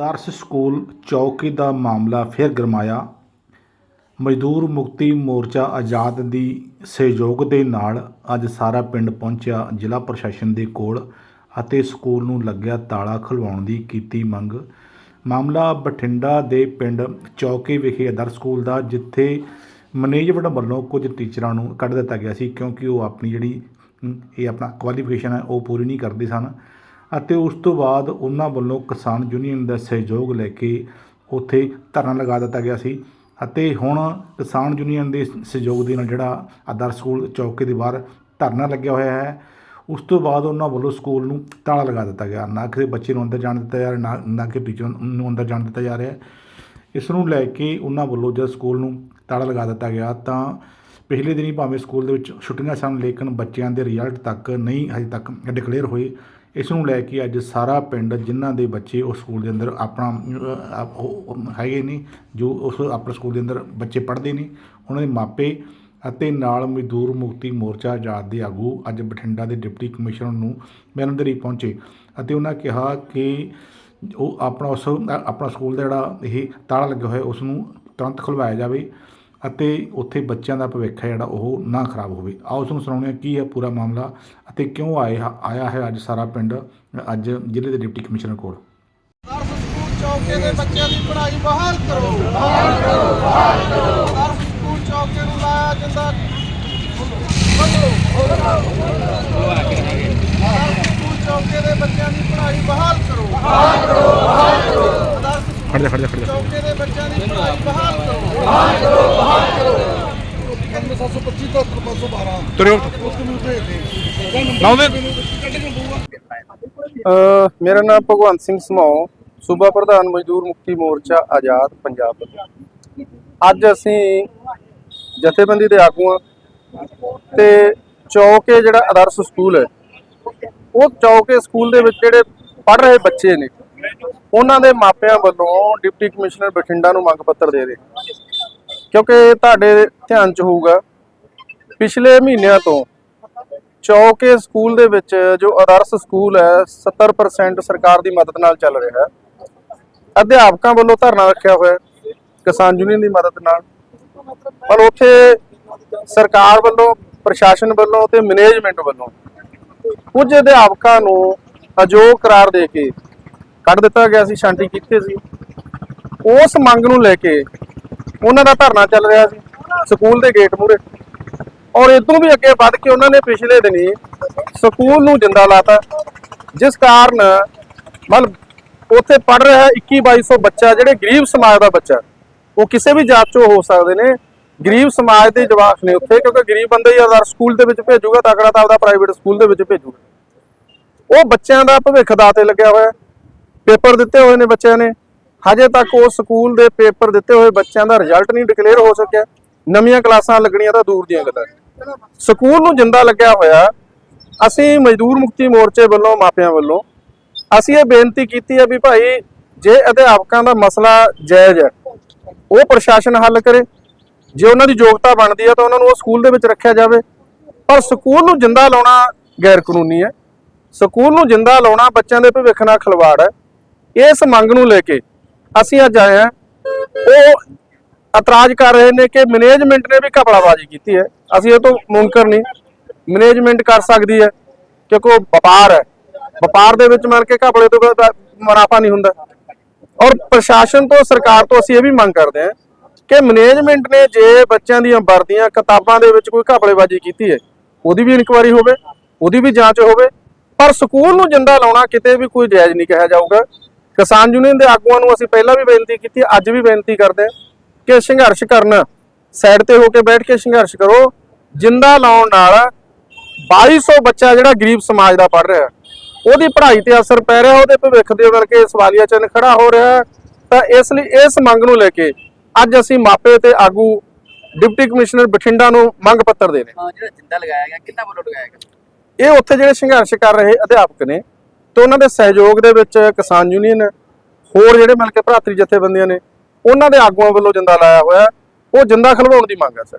ਆਦਰਸ਼ school ਚੌਕੀ ਦਾ ਮਾਮਲਾ ਫਿਰ ਗਰਮਾਇਆ। ਮਜ਼ਦੂਰ ਮੁਕਤੀ ਮੋਰਚਾ ਆਜ਼ਾਦ ਦੀ ਸਹਿਯੋਗ ਦੇ ਨਾਲ ਅੱਜ ਸਾਰਾ ਪਿੰਡ ਪਹੁੰਚਿਆ ਜ਼ਿਲ੍ਹਾ ਪ੍ਰਸ਼ਾਸਨ ਦੇ ਕੋਲ ਅਤੇ ਸਕੂਲ ਨੂੰ ਲੱਗਿਆ ਤਾਲਾ ਖੁਲਵਾਉਣ ਦੀ ਕੀਤੀ ਮੰਗ। ਮਾਮਲਾ ਬਠਿੰਡਾ ਦੇ ਪਿੰਡ ਚੌਕੀ ਵਿਖੇ ਆਦਰਸ਼ ਸਕੂਲ ਦਾ, ਜਿੱਥੇ ਮੈਨੇਜਮੈਂਟ ਵੱਲੋਂ ਕੁਝ ਟੀਚਰਾਂ ਨੂੰ ਕੱਢ ਦਿੱਤਾ ਗਿਆ ਸੀ ਕਿਉਂਕਿ ਉਹ ਆਪਣੀ ਜਿਹੜੀ ਇਹ ਆਪਣਾ ਕੁਆਲੀਫਿਕੇਸ਼ਨ ਹੈ, ਉਹ ਪੂਰੀ ਨਹੀਂ ਕਰਦੇ ਸਨ। ਅਤੇ ਉਸ ਤੋਂ ਬਾਅਦ ਉਹਨਾਂ ਵੱਲੋਂ ਕਿਸਾਨ ਯੂਨੀਅਨ ਦਾ ਸਹਿਯੋਗ ਲੈ ਕੇ ਉੱਥੇ ਧਰਨਾ ਲਗਾ ਦਿੱਤਾ ਗਿਆ ਸੀ ਅਤੇ ਹੁਣ ਕਿਸਾਨ ਯੂਨੀਅਨ ਦੇ ਸਹਿਯੋਗ ਦੇ ਨਾਲ ਜਿਹੜਾ ਆਦਰਸ਼ ਸਕੂਲ ਚੌਕੇ ਦੇ ਬਾਹਰ ਧਰਨਾ ਲੱਗਿਆ ਹੋਇਆ ਹੈ, ਉਸ ਤੋਂ ਬਾਅਦ ਉਹਨਾਂ ਵੱਲੋਂ ਸਕੂਲ ਨੂੰ ਤਾਲਾ ਲਗਾ ਦਿੱਤਾ ਗਿਆ। ਨਾ ਕਿਸੇ ਬੱਚੇ ਨੂੰ ਅੰਦਰ ਜਾਣ ਦਿੱਤਾ ਜਾ ਰਿਹਾ, ਨਾ ਨਾ ਕਿ ਟੀਚਰ ਨੂੰ ਅੰਦਰ ਜਾਣ ਦਿੱਤਾ ਜਾ ਰਿਹਾ। ਇਸ ਨੂੰ ਲੈ ਕੇ ਉਹਨਾਂ ਵੱਲੋਂ ਜਦ ਸਕੂਲ ਨੂੰ ਤਾਲਾ ਲਗਾ ਦਿੱਤਾ ਗਿਆ ਤਾਂ ਪਿਛਲੇ ਦਿਨੀ ਭਾਵੇਂ ਸਕੂਲ ਦੇ ਵਿੱਚ ਛੁੱਟੀਆਂ ਸਨ, ਲੇਕਿਨ ਬੱਚਿਆਂ ਦੇ ਰਿਜ਼ਲਟ ਤੱਕ ਨਹੀਂ ਹਜੇ ਤੱਕ ਡਿਕਲੇਅਰ ਹੋਏ। ਇਸ ਨੂੰ ਲੈ ਕੇ ਅੱਜ ਸਾਰਾ ਪਿੰਡ, ਜਿਨ੍ਹਾਂ ਦੇ ਬੱਚੇ ਉਸ ਸਕੂਲ ਦੇ ਅੰਦਰ ਆਪਣਾ ਉਹ ਹੈਗੇ ਨੇ, ਜੋ ਉਸ ਆਪਣੇ ਸਕੂਲ ਦੇ ਅੰਦਰ ਬੱਚੇ ਪੜ੍ਹਦੇ ਨੇ, ਉਹਨਾਂ ਦੇ ਮਾਪੇ ਅਤੇ ਨਾਲ ਮਜ਼ਦੂਰ ਮੁਕਤੀ ਮੋਰਚਾ ਆਜ਼ਾਦ ਦੇ ਆਗੂ ਅੱਜ ਬਠਿੰਡਾ ਦੇ ਡਿਪਟੀ ਕਮਿਸ਼ਨਰ ਨੂੰ ਮਿਲਣ ਦੇ ਲਈ ਪਹੁੰਚੇ ਅਤੇ ਉਹਨਾਂ ਕਿਹਾ ਕਿ ਉਹ ਆਪਣਾ ਉਸ ਆਪਣਾ ਸਕੂਲ ਦਾ ਜਿਹੜਾ ਇਹ ਤਾਲਾ ਲੱਗਿਆ ਹੋਇਆ, ਉਸ ਨੂੰ ਤੁਰੰਤ ਖੁਲਵਾਇਆ ਜਾਵੇ। ਅਤੇ ਉੱਥੇ ਬੱਚਿਆਂ ਦਾ ਭਵਿੱਖ ਹੈ ਜਿਹੜਾ ਉਹ ਨਾ ਖਰਾਬ ਹੋਵੇ। ਆਓ ਉਸ ਨੂੰ ਸੁਣਾਉਂਦੇ ਹਾਂ ਕੀ ਹੈ ਪੂਰਾ ਮਾਮਲਾ ਅਤੇ ਕਿਉਂ ਆਏ ਆਇਆ ਹੈ ਅੱਜ ਸਾਰਾ ਪਿੰਡ ਅੱਜ ਜ਼ਿਲ੍ਹੇ ਦੇ ਡਿਪਟੀ ਕਮਿਸ਼ਨਰ ਕੋਲ। ਦਰਸ ਸਕੂਲ ਚੌਕੇ ਦੇ ਬੱਚਿਆਂ ਦੀ ਪੜ੍ਹਾਈ ਬਹਾਲ ਕਰੋ। ਬਹਾਲ ਕਰੋ ਬਹਾਲ ਕਰੋ। ਦਰਸ ਸਕੂਲ ਚੌਕੇ ਨੂੰ ਲਾਇਆ ਜਾਂਦਾ। ਦਰਸ ਸਕੂਲ ਚੌਕੇ ਦੇ ਬੱਚਿਆਂ ਦੀ ਪੜ੍ਹਾਈ ਬਹਾਲ ਕਰੋ। ਬਹਾਲ ਕਰੋ ਬਹਾਲ ਕਰੋ। ਦਰਸ ਖੜ ਜਾ ਖੜ ਜਾ ਖੜ ਜਾ। ਚੌਕੇ ਦੇ ਬੱਚਿਆਂ ਦੀ ਪੜ੍ਹਾਈ ਬਹਾਲ ਕਰੋ। ਬਹਾਲ ਕਰੋ ਬਹਾਲ ਕਰੋ। 725 ਤੋਂ 512 ਤੁਰਿਓ ਉਸ ਨੂੰ ਭੇਜ ਦੇ ਅ, ਮੇਰਾ ਨਾਮ ਭਗਵੰਤ ਸਿੰਘ ਸਮਾਉ ਸੂਬਾ ਪ੍ਰਧਾਨ ਮਜ਼ਦੂਰ ਮੁਕਤੀ ਮੋਰਚਾ ਆਜ਼ਾਦ ਪੰਜਾਬ। ਅੱਜ ਅਸੀਂ ਜਥੇਬੰਦੀ ਦੇ ਆਗੂਆਂ ਤੇ ਚੌਕੇ ਜਿਹੜਾ ਆਦਰਸ਼ ਸਕੂਲ ਹੈ। ਉਹ ਚੌਕੇ ਸਕੂਲ ਦੇ ਵਿੱਚ ਜਿਹੜੇ ਪੜ ਰਹੇ ਬੱਚੇ ਨੇ। ਉਹਨਾਂ ਦੇ ਮਾਪਿਆਂ ਵੱਲੋਂ ਡਿਪਟੀ ਕਮਿਸ਼ਨਰ ਬਠਿੰਡਾ ਨੂੰ ਮੰਗ ਪੱਤਰ ਦੇ ਰਹੇ। ਕਿਉਂਕਿ ਤੁਹਾਡੇ ਧਿਆਨ ਚ ਹੋਊਗਾ ਪਿਛਲੇ ਮਹੀਨਿਆਂ ਤੋਂ ਚੌਕੇ ਸਕੂਲ ਦੇ ਵਿੱਚ ਜੋ ਆਦਰਸ਼ ਸਕੂਲ ਹੈ 70% ਸਰਕਾਰ ਦੀ ਮਦਦ ਨਾਲ ਚੱਲ ਰਿਹਾ ਹੈ। ਅਧਿਆਪਕਾਂ ਵੱਲੋਂ ਧਰਨਾ ਰੱਖਿਆ ਹੋਇਆ ਕਿਸਾਨ ਯੂਨੀਅਨ ਦੀ ਮਦਦ ਨਾਲ। ਪਰ ਉੱਥੇ ਸਰਕਾਰ ਵੱਲੋਂ, ਪ੍ਰਸ਼ਾਸਨ ਵੱਲੋਂ ਤੇ ਮੈਨੇਜਮੈਂਟ ਵੱਲੋਂ ਕੁਝ ਅਧਿਆਪਕਾਂ ਨੂੰ ਅਯੋਗ ਕਰਾਰ ਦੇ ਕੇ ਕੱਢ ਦਿੱਤਾ ਗਿਆ ਸੀ, ਸ਼ਾਂਤੀ ਕੀਤੀ ਸੀ। ਉਸ ਮੰਗ ਨੂੰ ਲੈ ਕੇ ਉਹਨਾਂ ਦਾ ਧਰਨਾ ਚੱਲ ਰਿਹਾ ਸੀ, ਸਕੂਲ ਦੇ ਗੇਟ ਮੂਹਰੇ। ਔਰ ਇਦੋਂ ਵੀ ਅੱਗੇ ਵੱਧ ਕੇ ਉਹਨਾਂ ਨੇ ਪਿਛਲੇ ਦਿਨੀ ਸਕੂਲ ਨੂੰ ਜਿੰਦਾ ਲਾਤਾ, ਜਿਸ ਕਾਰਨ ਮਤਲਬ ਉੱਥੇ ਪੜ ਰਿਹਾ 21 2200 ਬੱਚਾ, ਜਿਹੜੇ ਗਰੀਬ ਸਮਾਜ ਦਾ ਬੱਚਾ, ਉਹ ਕਿਸੇ ਵੀ ਜਾਤ ਚੋਂ ਹੋ ਸਕਦੇ ਨੇ। ਗਰੀਬ ਸਮਾਜ ਦੇ ਜਵਾਕ ਨੇ ਉੱਥੇ, ਕਿਉਂਕਿ ਗਰੀਬ ਬੰਦੇ ਹੀ ਆਦਰ ਸਕੂਲ ਦੇ ਵਿੱਚ ਭੇਜੂਗਾ ਤਕੜਾ ਤਾਂ ਆਪਦਾ ਪ੍ਰਾਈਵੇਟ ਸਕੂਲ ਦੇ ਵਿੱਚ ਭੇਜੂਗਾ। ਉਹ ਬੱਚਿਆਂ ਦਾ ਭਵਿੱਖ ਦਾ 'ਤੇ ਲੱਗਿਆ ਹੋਇਆ, ਪੇਪਰ ਦਿੱਤੇ ਹੋਏ ਨੇ ਬੱਚਿਆਂ ਨੇ। ਹਜੇ ਤੱਕ ਉਹ ਸਕੂਲ ਦੇ ਪੇਪਰ ਦਿੱਤੇ ਹੋਏ ਬੱਚਿਆਂ ਦਾ ਰਿਜ਼ਲਟ ਨਹੀਂ ਡਿਕਲੇਅਰ ਹੋ ਸਕਿਆ। ਨਵੀਆਂ ਕਲਾਸਾਂ ਲੱਗਣੀਆਂ ਤਾਂ ਦੂਰ ਦੀਆਂ ਗੱਲਾਂ। ਸਕੂਲ ਨੂੰ ਜਿੰਦਾ ਲੱਗਿਆ ਹੋਇਆ ਅਸੀਂ ਮਜ਼ਦੂਰ ਮੁਕਤੀ ਮੋਰਚੇ ਵੱਲੋਂ, ਮਾਪਿਆਂ ਵੱਲੋਂ ਅਸੀਂ ਇਹ ਬੇਨਤੀ ਕੀਤੀ ਹੈ ਵੀ ਭਾਈ ਜੇ ਅਧਿਆਪਕਾਂ ਦਾ ਮਸਲਾ ਜਾਇਜ਼ ਹੈ, ਉਹ ਪ੍ਰਸ਼ਾਸਨ ਹੱਲ ਕਰੇ। ਜੇ ਉਹਨਾਂ ਦੀ ਯੋਗਤਾ ਬਣਦੀ ਹੈ ਤਾਂ ਉਹਨਾਂ ਨੂੰ ਉਹ ਸਕੂਲ ਦੇ ਵਿੱਚ ਰੱਖਿਆ ਜਾਵੇ। ਪਰ ਸਕੂਲ ਨੂੰ ਜਿੰਦਾ ਲਾਉਣਾ ਗੈਰ ਕਾਨੂੰਨੀ ਹੈ। ਸਕੂਲ ਨੂੰ ਜਿੰਦਾ ਲਾਉਣਾ ਬੱਚਿਆਂ ਦੇ ਭਵਿੱਖ ਨਾਲ ਖਿਲਵਾੜ ਹੈ। ਇਸ ਮੰਗ ਨੂੰ ਲੈ ਕੇ ਅਸੀਂ ਅੱਜ ਆਏ ਹਾਂ। ਉਹ ਇਤਰਾਜ਼ ਕਰ ਰਹੇ ਨੇ ਕਿ ਮੈਨੇਜਮੈਂਟ ਨੇ ਵੀ ਘਪਲਾਬਾਜ਼ੀ ਕੀਤੀ ਹੈ। ਅਸੀਂ ਇਹ ਤੋਂ ਮੁਨਕਰ ਨਹੀਂ। ਮੈਨੇਜਮੈਂਟ ਕਰ ਸਕਦੀ ਹੈ, ਕਿਉਂਕਿ ਉਹ ਵਪਾਰ ਹੈ। ਵਪਾਰ ਦੇ ਵਿੱਚ ਮੰਨ ਕੇ ਘਪਲੇ ਤੋਂ ਮੁਨਾਫਾ ਨਹੀਂ ਹੁੰਦਾ। ਔਰ ਪ੍ਰਸ਼ਾਸਨ ਤੋਂ, ਸਰਕਾਰ ਤੋਂ ਅਸੀਂ ਇਹ ਵੀ ਮੰਗ ਕਰਦੇ ਹਾਂ ਕਿ ਮੈਨੇਜਮੈਂਟ ਨੇ ਜੇ ਬੱਚਿਆਂ ਦੀਆਂ ਵਰਦੀਆਂ, ਕਿਤਾਬਾਂ ਦੇ ਵਿੱਚ ਕੋਈ ਘਪਲੇਬਾਜ਼ੀ ਕੀਤੀ ਹੈ, ਉਹਦੀ ਵੀ ਇਨਕੁਆਇਰੀ ਹੋਵੇ, ਉਹਦੀ ਵੀ ਜਾਂਚ ਹੋਵੇ, ਪਰ ਸਕੂਲ ਨੂੰ ਜਿੰਦਾ ਲਾਉਣਾ ਕਿਤੇ ਵੀ ਕੋਈ ਜਾਇਜ਼ ਨਹੀਂ ਕਿਹਾ ਜਾਊਗਾ। ਕਿਸਾਨ ਯੂਨੀਅਨ ਦੇ ਆਗੂਆਂ ਨੂੰ ਅਸੀਂ ਪਹਿਲਾਂ ਵੀ ਬੇਨਤੀ ਕੀਤੀ, ਅੱਜ ਵੀ ਬੇਨਤੀ ਕਰਦੇ ਹਾਂ ਕਿ ਸੰਘਰਸ਼ ਕਰਨ ਸਾਈਡ ਤੇ ਹੋ ਕੇ ਬੈਠ ਕੇ ਸੰਘਰਸ਼ ਕਰੋ ਜਿੰਦਾ ਲਾਉਣ ਨਾਲ 2200 ਬੱਚਾ ਜਿਹੜਾ ਗਰੀਬ ਸਮਾਜ ਦਾ ਪੜ ਰਿਹਾ ਉਹਦੀ ਪੜ੍ਹਾਈ ਤੇ ਅਸਰ ਪੈ ਰਿਹਾ ਉਹਦੇ ਭਵਿੱਖ ਦੇ ਕਰਕੇ ਸਵਾਲੀਆ ਚਿੰਨ੍ਹ ਖੜਾ ਹੋ ਰਿਹਾ। ਤਾਂ ਇਸ ਲਈ ਇਸ ਮੰਗ ਨੂੰ ਲੈ ਕੇ ਅੱਜ ਅਸੀਂ ਮਾਪੇ ਤੇ ਆਗੂ ਡਿਪਟੀ ਕਮਿਸ਼ਨਰ ਬਠਿੰਡਾ ਨੂੰ ਮੰਗ ਪੱਤਰ ਦੇ ਰਹੇ ਹਾਂ। ਹਾਂ ਜਿਹੜਾ ਜਿੰਦਾ ਲਗਾਇਆ ਗਿਆ ਕਿੰਨਾ ਵੱਲੋਂ ਲਗਾਇਆ ਗਿਆ ਇਹ ਉੱਥੇ ਜਿਹੜੇ ਸੰਘਰਸ਼ ਕਰ ਰਹੇ ਅਧਿਆਪਕ ਨੇ ਤੇ ਉਹਨਾਂ ਦੇ ਸਹਿਯੋਗ ਦੇ ਵਿੱਚ ਕਿਸਾਨ ਯੂਨੀਅਨ ਹੋਰ ਜਿਹੜੇ ਮਿਲ ਕੇ ਭਰਾਤਰੀ ਜਥੇਬੰਦੀਆਂ ਨੇ ਉਹਨਾਂ ਦੇ ਆਗੂਆਂ ਵੱਲੋਂ ਜਿੰਦਾ ਲਾਇਆ ਹੋਇਆ ਉਹ ਜਿੰਦਾ ਖਲਵਾਉਣ ਦੀ ਮੰਗ ਹੈ ਸਰ।